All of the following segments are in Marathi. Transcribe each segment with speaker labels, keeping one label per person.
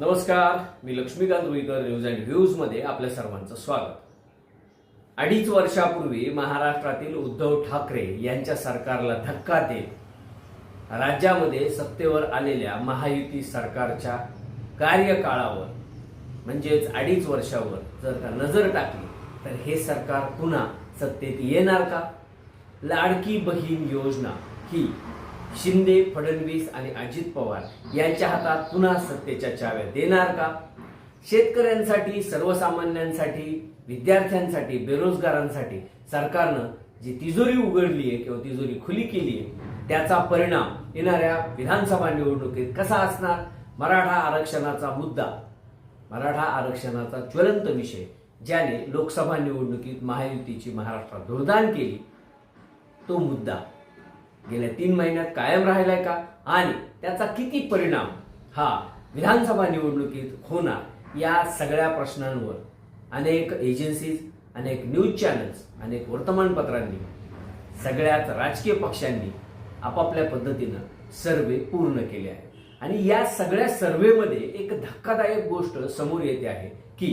Speaker 1: नमस्कार मी लक्ष्मीकांत रुईकर न्यूज अँड व्ह्यूजमध्ये आपल्या सर्वांचं स्वागत. अडीच वर्षापूर्वी महाराष्ट्रातील उद्धव ठाकरे यांच्या सरकारला धक्का देत राज्यामध्ये सत्तेवर आलेल्या महायुती सरकारच्या कार्यकाळावर म्हणजेच अडीच वर्षावर जर का नजर टाकली तर हे सरकार पुन्हा सत्तेत येणार का? लाडकी बहीण योजना ही शिंदे फडणवीस आणि अजित पवार यांच्या हातात पुन्हा सत्तेच्या चाव्या देणार का? शेतकऱ्यांसाठी सर्वसामान्यांसाठी विद्यार्थ्यांसाठी बेरोजगारांसाठी सरकारनं जी तिजोरी उघडली आहे किंवा तिजोरी खुली केली आहे त्याचा परिणाम येणाऱ्या विधानसभा निवडणुकीत कसा असणार? मराठा आरक्षणाचा मुद्दा मराठा आरक्षणाचा ज्वलंत विषय ज्याने लोकसभा निवडणुकीत महायुतीची महाराष्ट्रात दुर्दान केली तो मुद्दा गेल्या तीन महिन्यात कायम राहिलाय का? आणि त्याचा किती परिणाम हा विधानसभा निवडणुकीत होणार या सगळ्या प्रश्नांवर अनेक एजन्सीज अनेक न्यूज चॅनल्स अनेक वर्तमानपत्रांनी सगळ्याच राजकीय पक्षांनी आपापल्या पद्धतीनं सर्वे पूर्ण केले आहे आणि या सगळ्या सर्वेमध्ये एक धक्कादायक गोष्ट समोर येते आहे की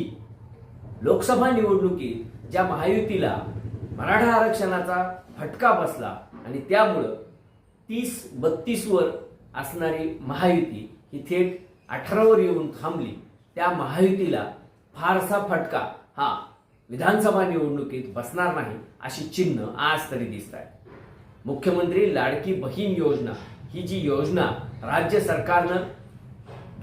Speaker 1: लोकसभा निवडणुकीत ज्या महायुतीला मराठा आरक्षणाचा फटका बसला आणि त्यामुळं तीस बत्तीसवर असणारी महायुती ही थेट अठरावर येऊन थांबली. त्या महायुतीला फारसा फटका हा विधानसभा निवडणुकीत बसणार नाही अशी चिन्ह आज तरी दिसत आहे मुख्यमंत्री लाडकी बहीण योजना ही जी योजना राज्य सरकारनं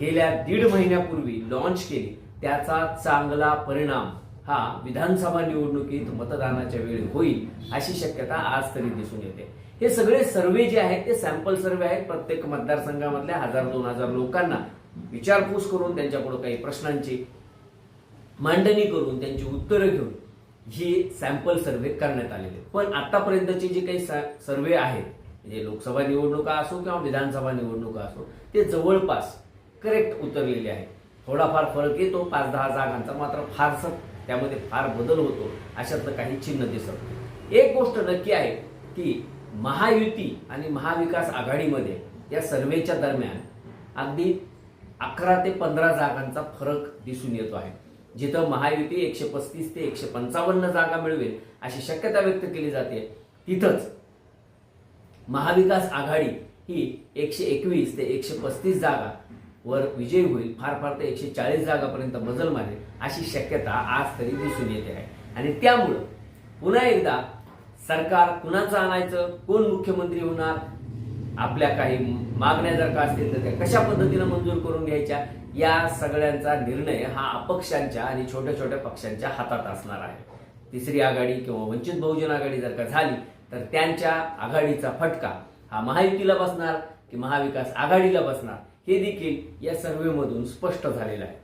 Speaker 1: गेल्या दीड महिन्यापूर्वी लॉन्च केली त्याचा चांगला परिणाम हा विधानसभा निवडणुकीत मतदानाच्या वेळी होईल अशी शक्यता आज तरी दिसून येते. हे सगळे सर्वे जे आहेत ते सॅम्पल सर्वे आहेत. प्रत्येक मतदारसंघामधल्या हजार दोन हजार लोकांना विचारपूस करून त्यांच्याकडून काही प्रश्नांची मांडणी करून त्यांची उत्तरं घेऊन ही सॅम्पल सर्वे करण्यात आलेले पण आतापर्यंतचे जे काही सर्वे आहेत म्हणजे लोकसभा निवडणुका असो किंवा विधानसभा निवडणुका असो ते जवळपास करेक्ट उतरलेले आहेत. थोडाफार फरक येतो. पाच दहा जागांचा मात्र फारसं त्यामध्ये फार बदल होतो अशातलं काही चिन्ह दिसत एक गोष्ट नक्की आहे की महायुती आणि महाविकास आघाडीमध्ये या सर्वेच्या दरम्यान अगदी अकरा ते पंधरा जागांचा फरक दिसून येतो आहे. जिथं महायुती एकशे पस्तीस ते एकशे पंचावन्न जागा मिळवेल अशी शक्यता व्यक्त केली जाते तिथंच महाविकास आघाडी ही एकशे एकवीस ते एकशे पस्तीस जागा वर विजयी होईल फार फार तर एकशे चाळीस जागापर्यंत मजल मारेल अशी शक्यता आज तरी दिसून येते आहे. आणि त्यामुळं पुन्हा एकदा सरकार कुणाचं आणायचं कोण मुख्यमंत्री होणार आपल्या काही मागण्या जर का असतील तर त्या कशा पद्धतीनं मंजूर करून घ्यायच्या या सगळ्यांचा निर्णय हा अपक्षांच्या आणि छोट्या छोट्या पक्षांच्या हातात असणार आहे. तिसरी आघाडी किंवा वंचित बहुजन आघाडी जर का झाली तर त्यांच्या आघाडीचा फटका हा महायुतीला बसणार की महाविकास आघाडीला बसणार? हे देखील या सर्वेमधून स्पष्ट झालेलं आहे.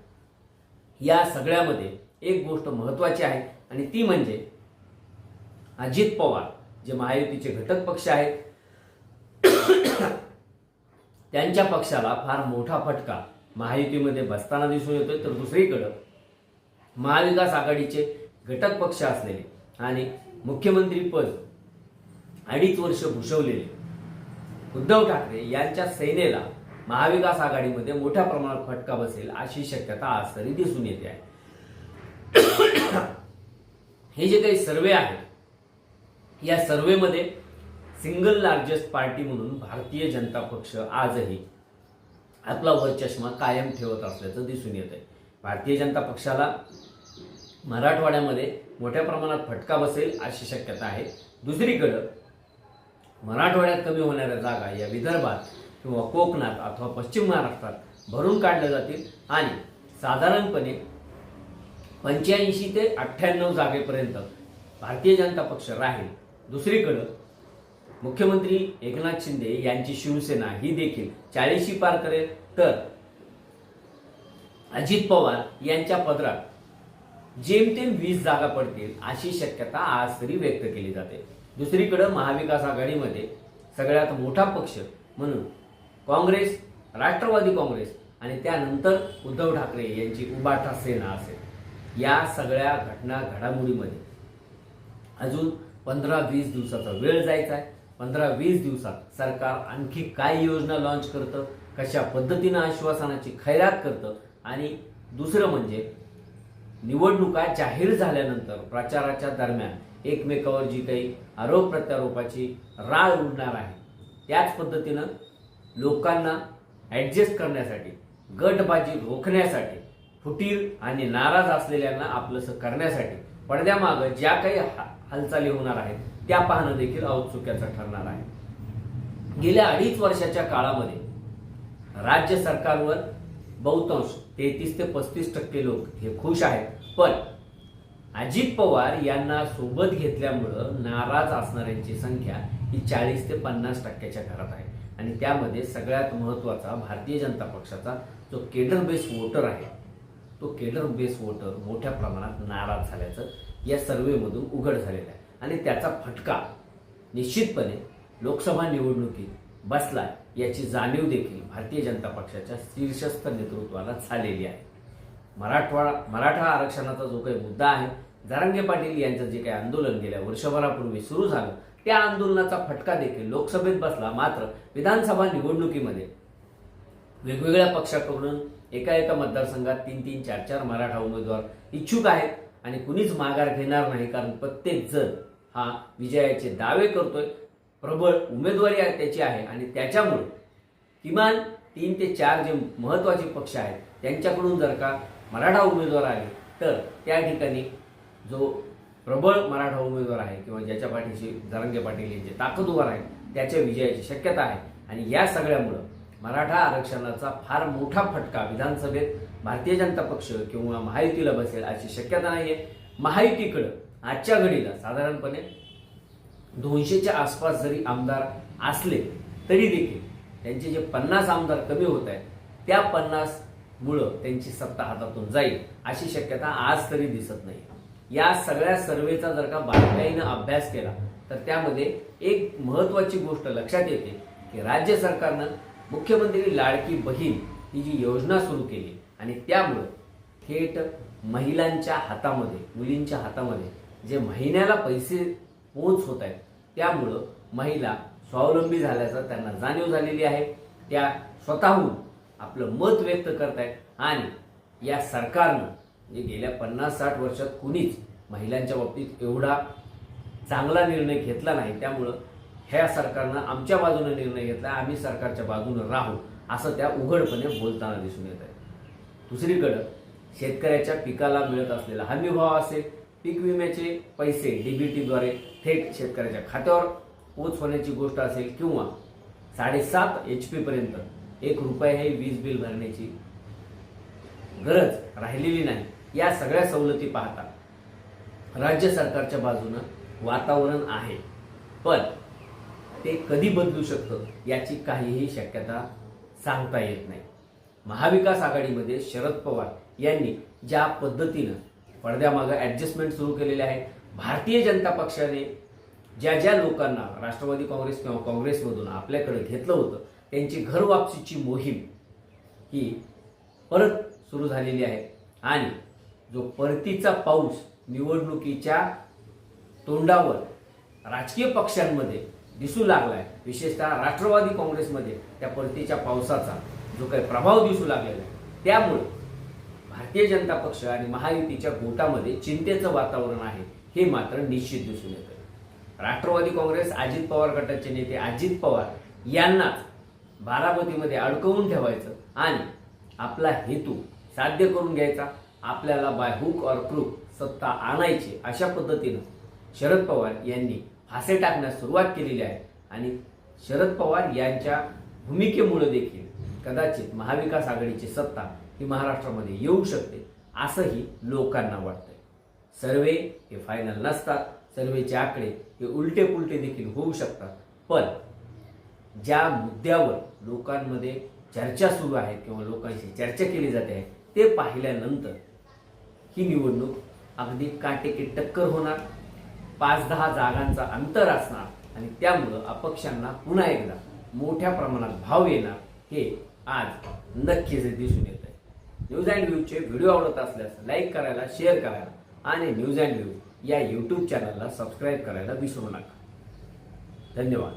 Speaker 1: या सगळ्यामध्ये एक गोष्ट महत्वाची आहे आणि ती म्हणजे अजित पवार जे महायुतीचे घटक पक्ष आहेत त्यांच्या पक्षाला फार मोठा फटका महायुतीमध्ये बसताना दिसून येतोय तर दुसरीकडं महाविकास आघाडीचे घटक पक्ष असलेले आणि मुख्यमंत्री पद अडीच वर्ष भूषवलेले उद्धव ठाकरे यांच्या सेनेला महाविकास आघाडीमध्ये मोठ्या प्रमाणात फटका बसेल अशी शक्यता आज तरी दिसून येते आहे. हे जे काही सर्वे आहेत या सर्वेमध्ये सिंगल लार्जेस्ट पार्टी म्हणून भारतीय जनता पक्ष आजही आपला वरचष्मा कायम ठेवत असल्याचं दिसून येत आहे भारतीय जनता पक्षाला मराठवाड्यामध्ये मोठ्या प्रमाणात फटका बसेल अशी शक्यता आहे. दुसरीकडं मराठवाड्यात कमी होणाऱ्या जागा या विदर्भात किंवा कोकणात अथवा पश्चिम महाराष्ट्रात भरून काढल्या जातील आणि साधारणपणे पंच्याऐंशी ते अठ्ठ्याण्णव जागेपर्यंत भारतीय जनता पक्ष राहील. दुसरीकडं मुख्यमंत्री एकनाथ शिंदे यांची शिवसेना ही देखील चाळीशी पार करेल. तर अजित पवार यांच्या पदरात जेमतेम वीस जागा पडतील अशी शक्यता आज तरी व्यक्त केली जाते. दुसरीकडं महाविकास आघाडीमध्ये सगळ्यात मोठा पक्ष म्हणून काँग्रेस राष्ट्रवादी काँग्रेस आणि त्यानंतर उद्धव ठाकरे यांची उबाठा सेना असेल. या सगळ्या घटना घडामोडीमध्ये. अजून पंधरा वीस दिवसाचा वेळ जायचा आहे. पंधरा वीस दिवसात सरकार आणखी काय योजना लॉन्च करतं कशा पद्धतीनं आश्वासनाची खैरात करतं आणि दुसरं म्हणजे निवडणुका जाहीर झाल्यानंतर प्रचाराच्या दरम्यान एकमेकावर जी काही आरोप प्रत्यारोपाची राळ उडणार आहे त्याच पद्धतीनं लोकांना ॲडजस्ट करण्यासाठी गटबाजी रोखण्यासाठी फुटीर आणि नाराज असलेल्यांना आपलंसं करण्यासाठी पडद्यामागं ज्या काही हा- हालचाली होणार आहेत त्या पाहणं देखील औत्सुक्याचं ठरणार आहे. गेल्या अडीच वर्षाच्या काळामध्ये राज्य सरकारवर बहुतांश तेहतीस ते पस्तीस टक्के लोक हे खुश आहेत. पण अजित पवार यांना सोबत घेतल्यामुळं नाराज असणाऱ्यांची संख्या ही चाळीस ते पन्नास टक्क्याच्या घरात आहे. आणि त्यामध्ये सगळ्यात महत्त्वाचा भारतीय जनता पक्षाचा जो केडर बेस वोटर आहे तो केडर बेस वोटर मोठ्या प्रमाणात नाराज झाल्याचं या सर्व्हेमधून उघड झालेलं आहे. आणि त्याचा फटका निश्चितपणे लोकसभा निवडणुकीत बसला याची जाणीव देखील भारतीय जनता पक्षाच्या शीर्षस्थ नेतृत्वाला झालेली आहे. मराठवाडा मराठा आरक्षणाचा जो काही मुद्दा आहे जारंगे पाटील यांचं जे काही आंदोलन गेल्या वर्षभरापूर्वी सुरू झालं त्या आंदोलनाचा फटका देखील लोकसभेत बसला मात्र विधानसभा निवडणुकीमध्ये वेगवेगळ्या पक्षाकडून एका एका मतदारसंघात तीन तीन चार चार मराठा उमेदवार इच्छुक आहेत आणि कुणीच माघार घेणार नाही कारण प्रत्येक जण हा विजयाचे दावे करतोय. प्रबळ उमेदवारी त्याची आहे आणि त्याच्यामुळे किमान तीन ते चार जे महत्त्वाचे पक्ष आहेत त्यांच्याकडून जर का मराठा उमेदवार आले तर त्या ठिकाणी जो प्रबळ मराठा उमेदवार आहे किंवा ज्याच्या पाठीशी जरंगे पाटील यांचे ताकदवर आहे त्याच्या विजयाची शक्यता आहे. आणि या सगळ्यामुळं मराठा आरक्षणाचा फार मोठा फटका विधानसभेत भारतीय जनता पक्ष किंवा महायुतीला बसेल अशी शक्यता नाहीये. महायुतीकडं आजच्या घडीला साधारणपणे दोनशेच्या आसपास जरी आमदार असले तरी देखील त्यांचे जे पन्नास आमदार कमी होत आहेत त्या पन्नासमुळं त्यांची सत्ता हातातून जाईल अशी शक्यता आज तरी दिसत नाही या सगळ्या सर्वेचा जर का बारकाईनं अभ्यास केला तर त्यामध्ये एक महत्वाची गोष्ट लक्षात येते की राज्य सरकारनं मुख्यमंत्री लाडकी बहीण ही जी योजना सुरू केली आणि त्यामुळं थेट महिलांच्या हातामध्ये मुलींच्या हातामध्ये जे महिन्याला पैसे पोच होत आहेत त्यामुळं महिला स्वावलंबी झाल्याचं त्यांना जाणीव झालेली आहे. त्या स्वतःहून आपलं मत व्यक्त करतायत आणि या सरकारनं म्हणजे गेल्या पन्नास साठ वर्षात कुणीच महिलांच्या बाबतीत एवढा चांगला निर्णय घेतला नाही. त्यामुळं ह्या सरकारनं आमच्या बाजूने निर्णय घेतला आम्ही सरकारच्या बाजूने राहू असं त्या उघडपणे बोलताना दिसून येत आहे. दुसरीकडं शेतकऱ्याच्या पिकाला मिळत असलेला हमीभाव असेल पीक विम्याचे पैसे डीबीटीद्वारे थेट शेतकऱ्याच्या खात्यावर पोच होण्याची गोष्ट असेल किंवा साडेसात एच पी पर्यंत एक रुपये हे वीज बिल भरण्याची गरज राहिलेली नाही या सगळ्या सवलती पाहता राज्य सरकारच्या बाजूनं वातावरण आहे. पण ते कधी बदलू शकतं याची काहीही शक्यता सांगता येत नाही. महाविकास आघाडीमध्ये शरद पवार यांनी ज्या पद्धतीनं पडद्यामागं ॲडजस्टमेंट सुरू केलेले आहे भारतीय जनता पक्षाने ज्या ज्या लोकांना राष्ट्रवादी काँग्रेस किंवा काँग्रेसमधून आपल्याकडे घेतलं होतं त्यांची घरवापसीची मोहीम ही परत सुरू झालेली आहे. आणि जो परतीचा पाऊस निवडणुकीच्या तोंडावर राजकीय पक्षांमध्ये दिसू लागलाय विशेषतः राष्ट्रवादी काँग्रेसमध्ये त्या परतीच्या पावसाचा जो काही प्रभाव दिसू लागलेला आहे त्यामुळे भारतीय जनता पक्ष आणि महायुतीच्या गोटामध्ये चिंतेचं वातावरण आहे हे मात्र निश्चित दिसून येतं राष्ट्रवादी काँग्रेस अजित पवार गटाचे नेते अजित पवार यांनाच बारामतीमध्ये अडकवून ठेवायचं आणि आपला हेतू साध्य करून घ्यायचा. आपल्याला बाय हुक ऑर क्रूक सत्ता आणायची अशा पद्धतीनं शरद पवार यांनी फासे टाकण्यास सुरुवात केलेली आहे. आणि शरद पवार यांच्या भूमिकेमुळे देखील कदाचित महाविकास आघाडीची सत्ता ही महाराष्ट्रामध्ये येऊ शकते असंही लोकांना वाटतंय. सर्वे हे फायनल नसतात सर्वेचे आकडे हे उलटे पुलटे देखील होऊ शकतात. पण ज्या मुद्द्यावर लोकांमध्ये चर्चा सुरू आहे किंवा लोकांशी चर्चा केली जाते आहे ते पाहिल्यानंतर ही निवडणूक अगदी काटेकी टक्कर होणार. पाच दहा जागांचा अंतर असणार आणि त्यामुळं अपक्षांना पुन्हा एकदा मोठ्या प्रमाणात भाव येणार हे आज नक्कीच दिसून येत आहे न्यूज अँड व्ह्यूजचे व्हिडिओ आवडत असल्यास लाईक करायला शेअर करायला आणि न्यूज अँड व्ह्यू या यूट्यूब चॅनलला सबस्क्राईब करायला विसरू नका. धन्यवाद.